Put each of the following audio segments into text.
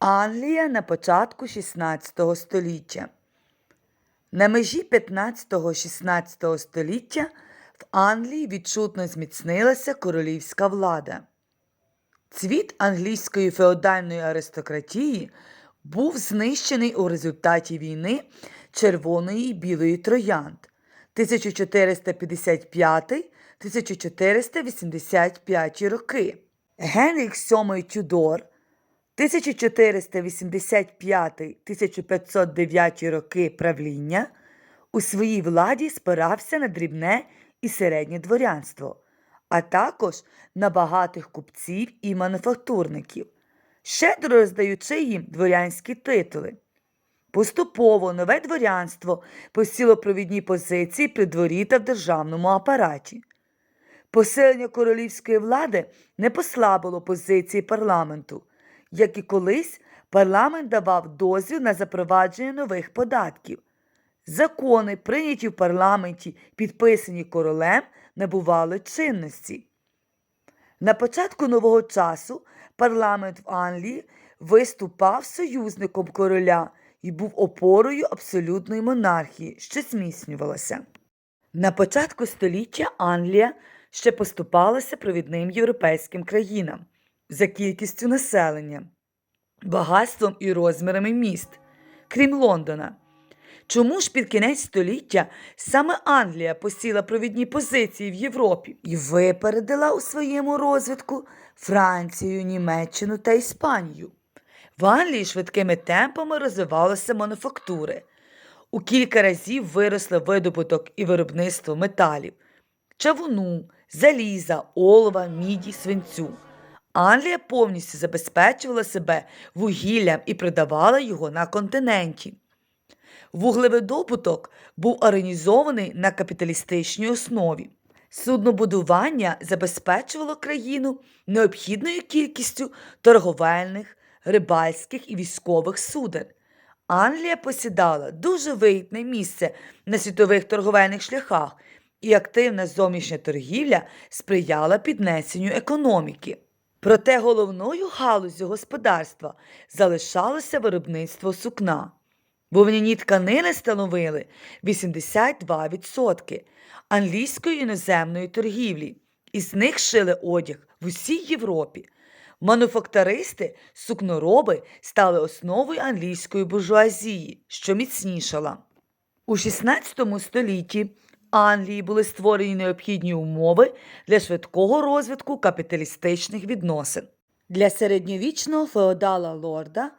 Англія на початку 16 століття. На межі 15-16 століття в Англії відчутно зміцнилася королівська влада. Цвіт англійської феодальної аристократії був знищений у результаті війни Червоної і Білої троянд 1455-1485 роки. Генріх VII Тюдор 1485-1509 роки правління у своїй владі спирався на дрібне і середнє дворянство, а також на багатих купців і мануфактурників, щедро роздаючи їм дворянські титули. Поступово нове дворянство посіло провідні позиції при дворі та в державному апараті. Посилення королівської влади не послабило позиції парламенту. Як і колись, парламент давав дозвіл на запровадження нових податків. Закони, прийняті в парламенті, підписані королем, набували чинності. На початку нового часу парламент в Англії виступав союзником короля і був опорою абсолютної монархії, що зміцнювалася. На початку століття Англія ще поступалася провідним європейським країнам за кількістю населення, багатством і розмірами міст, крім Лондона. Чому ж під кінець століття саме Англія посіла провідні позиції в Європі і випередила у своєму розвитку Францію, Німеччину та Іспанію? В Англії швидкими темпами розвивалися мануфактури. У кілька разів виросли видобуток і виробництво металів, чавуну, заліза, олова, міді, свинцю. Англія повністю забезпечувала себе вугіллям і продавала його на континенті. Вуглевидобуток був організований на капіталістичній основі. Суднобудування забезпечувало країну необхідною кількістю торговельних, рибальських і військових суден. Англія посідала дуже вигідне місце на світових торговельних шляхах, і активна зовнішня торгівля сприяла піднесенню економіки. Проте головною галуззю господарства залишалося виробництво сукна. Вовняні тканини становили 82% англійської іноземної торгівлі, із них шили одяг в усій Європі. Мануфактористи, сукнороби стали основою англійської буржуазії, що міцнішала. У XVI столітті Англії були створені необхідні умови для швидкого розвитку капіталістичних відносин. Для середньовічного феодала лорда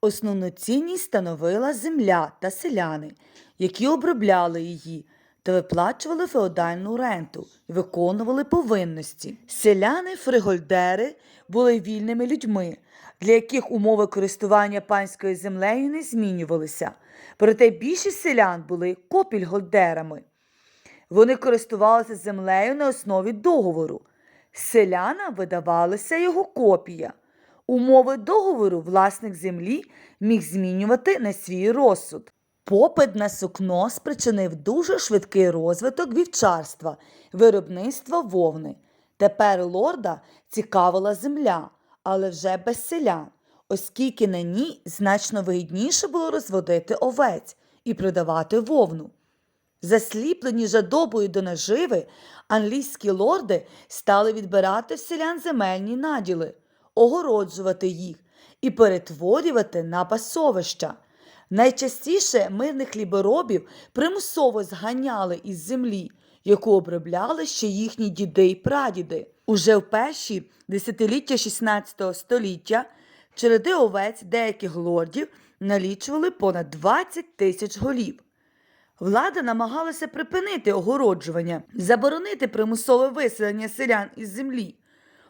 основну цінність становила земля та селяни, які обробляли її та виплачували феодальну ренту і виконували повинності. Селяни фригольдери були вільними людьми, для яких умови користування панською землею не змінювалися. Проте більшість селян були копільгольдерами. Вони користувалися землею на основі договору. Селянам видавалася його копія. Умови договору власник землі міг змінювати на свій розсуд. Попит на сукно спричинив дуже швидкий розвиток вівчарства, виробництва вовни. Тепер лорда цікавила земля, але вже без селян, оскільки на ній значно вигідніше було розводити овець і продавати вовну. Засліплені жадобою до наживи, англійські лорди стали відбирати в селян земельні наділи, огороджувати їх і перетворювати на пасовища. Найчастіше мирних хліборобів примусово зганяли із землі, яку обробляли ще їхні діди й прадіди. Уже в перші десятиліття XVI століття череди овець деяких лордів налічували понад 20 тисяч голів. Влада намагалася припинити огороджування, заборонити примусове виселення селян із землі,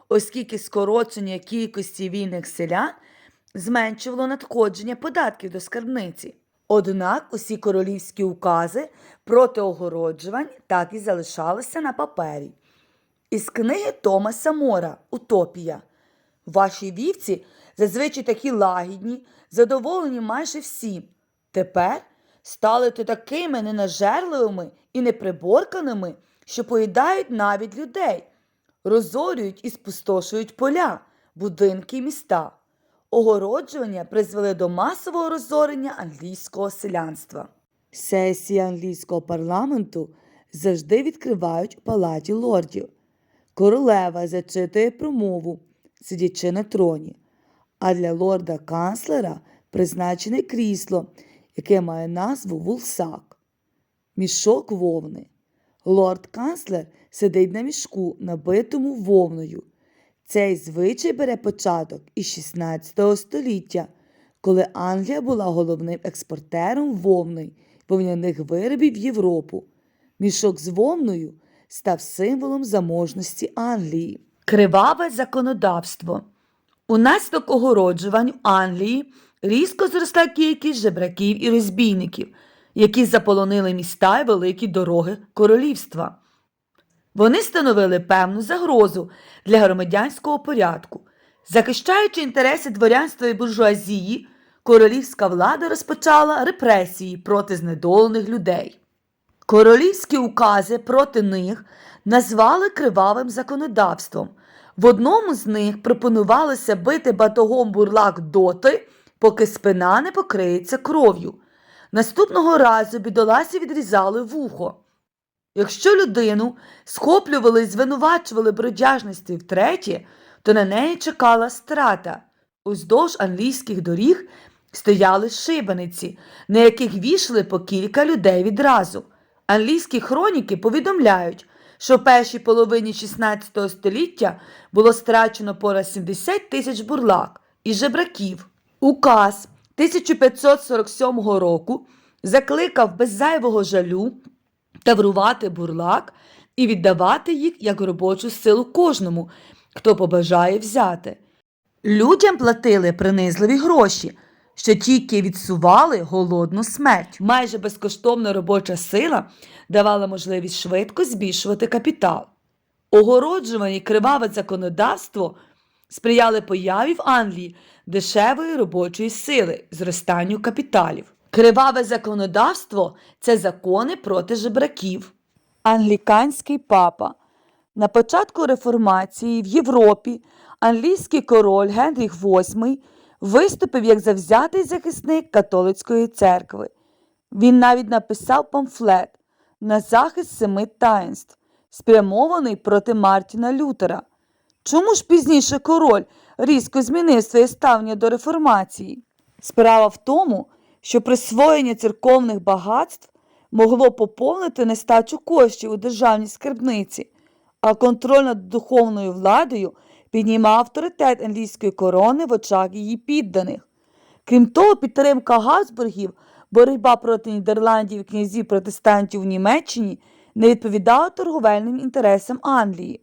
оскільки скорочення кількості вільних селян зменшувало надходження податків до скарбниці. Однак усі королівські укази проти огороджувань так і залишалися на папері. Із книги Томаса Мора Утопія. Ваші вівці зазвичай такі лагідні, задоволені майже всім. Тепер стали то такими ненажерливими і неприборканими, що поїдають навіть людей, розорюють і спустошують поля, будинки й міста. огороджування призвели до масового розорення англійського селянства. Сесії англійського парламенту завжди відкривають у палаті лордів. Королева зачитує промову, сидячи на троні, а для лорда канцлера призначене крісло, яке має назву вулсак. Мішок вовни. Лорд канцлер сидить на мішку, набитому вовною. Цей звичай бере початок із 16 століття, коли Англія була головним експортером вовни вовняних виробів в Європу. Мішок з вовною став символом заможності Англії. Криваве законодавство. Унаслідок огороджувань Англії різко зросла кількість жебраків і розбійників, які заполонили міста й великі дороги королівства. Вони становили певну загрозу для громадянського порядку. Захищаючи інтереси дворянства і буржуазії, королівська влада розпочала репресії проти знедолених людей. Королівські укази проти них назвали кривавим законодавством. В одному з них пропонувалося бити батогом бурлак доти, поки спина не покриється кров'ю. Наступного разу бідоласі відрізали вухо. Якщо людину схоплювали і звинувачували бродяжності втретє, то на неї чекала страта. Уздовж англійських доріг стояли шибениці, на яких вішали по кілька людей відразу. Англійські хроніки повідомляють, що в першій половині 16 століття було страчено понад 70 тисяч бурлак і жебраків. Указ 1547 року закликав без зайвого жалю таврувати бурлак і віддавати їх як робочу силу кожному, хто побажає взяти. Людям платили принизливі гроші, що тільки відсували голодну смерть. Майже безкоштовна робоча сила давала можливість швидко збільшувати капітал. Огороджування і криваве законодавство сприяли появі в Англії дешевої робочої сили, зростанню капіталів. Криваве законодавство це закони проти жебраків. Англіканський папа. На початку реформації в Європі англійський король Генріх VIII виступив як завзятий захисник католицької церкви. Він навіть написав памфлет на захист семи таїнств, спрямований проти Мартіна Лютера. Чому ж пізніше король різко змінив своє ставлення до реформації? Справа в тому, що присвоєння церковних багатств могло поповнити нестачу коштів у державній скарбниці, а контроль над духовною владою піднімав авторитет англійської корони в очах її підданих. Крім того, підтримка Габсбургів, боротьба проти Нідерландів і князів протестантів у Німеччині не відповідала торговельним інтересам Англії.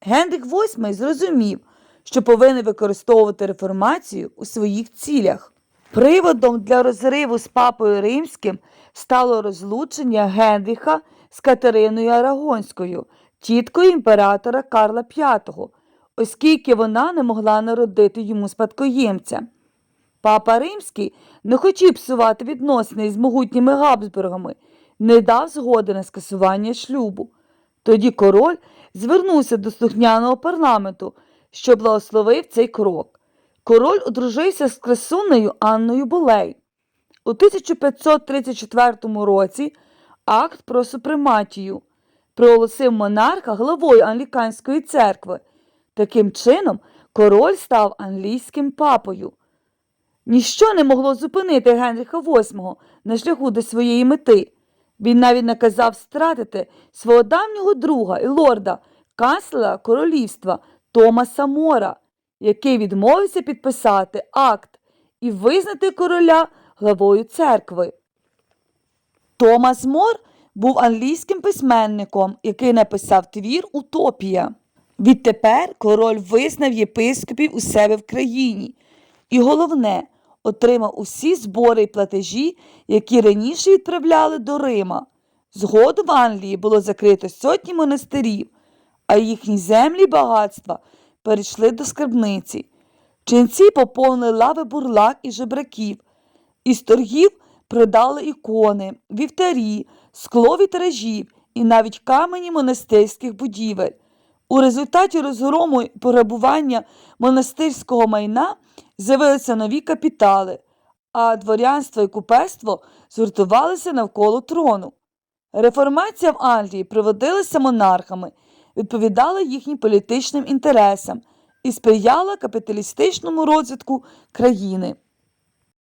Генріх VIII зрозумів, що повинен використовувати реформацію у своїх цілях. Приводом для розриву з папою римським стало розлучення Генріха з Катериною Арагонською, тіткою імператора Карла V, оскільки вона не могла народити йому спадкоємця. Папа Римський не хотів псувати відносини з могутніми Габсбургами, не дав згоди на скасування шлюбу. Тоді король звернувся до слухняного парламенту, що благословив цей крок. Король одружився з красунею Анною Болей. У 1534 році акт про супрематію проголосив монарха главою англіканської церкви. Таким чином, король став англійським папою. Ніщо не могло зупинити Генріха VIII на шляху до своєї мети. Він навіть наказав стратити свого давнього друга і лорда, канцлера королівства Томаса Мора, який відмовився підписати акт і визнати короля главою церкви. Томас Мор був англійським письменником, який написав твір Утопія. Відтепер король визнав єпископів у себе в країні. І головне, отримав усі збори і платежі, які раніше відправляли до Рима. Згодом в Англії було закрито сотні монастирів, а їхні землі й багатства перейшли до скарбниці. Ченці поповнили лави бурлак і жебраків. Із торгів продали ікони, вівтарі, скло вітражів і навіть камені монастирських будівель. У результаті розгрому і пограбування монастирського майна з'явилися нові капітали, а дворянство і купецтво згуртувалися навколо трону. Реформація в Англії проводилася монархами, відповідала їхнім політичним інтересам і сприяла капіталістичному розвитку країни.